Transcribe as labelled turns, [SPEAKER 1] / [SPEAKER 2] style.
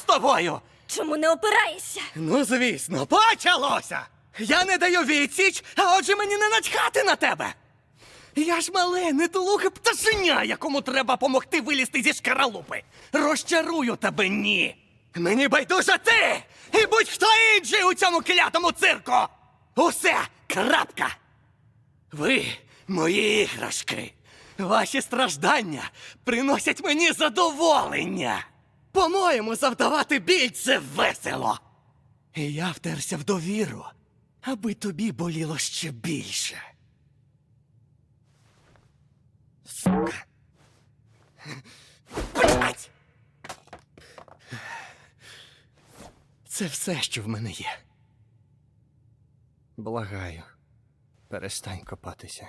[SPEAKER 1] тобою.
[SPEAKER 2] Чому не опираєшся?
[SPEAKER 1] Ну, звісно, почалося. Я не даю відсіч, а отже мені не начхати на тебе. Я ж мале, недолуге пташеня, якому треба помогти вилізти зі шкаралупи. Розчарую тебе ні. Мені байдуже ти і будь-хто інший у цьому клятому цирку. Усе, крапка. Ви мої іграшки. Ваші страждання приносять мені задоволення. По-моєму, завдавати біль це весело. І я втерся в довіру, аби тобі боліло ще більше. Сука. Блять! Це все, що в мене є. Благаю, перестань копатися.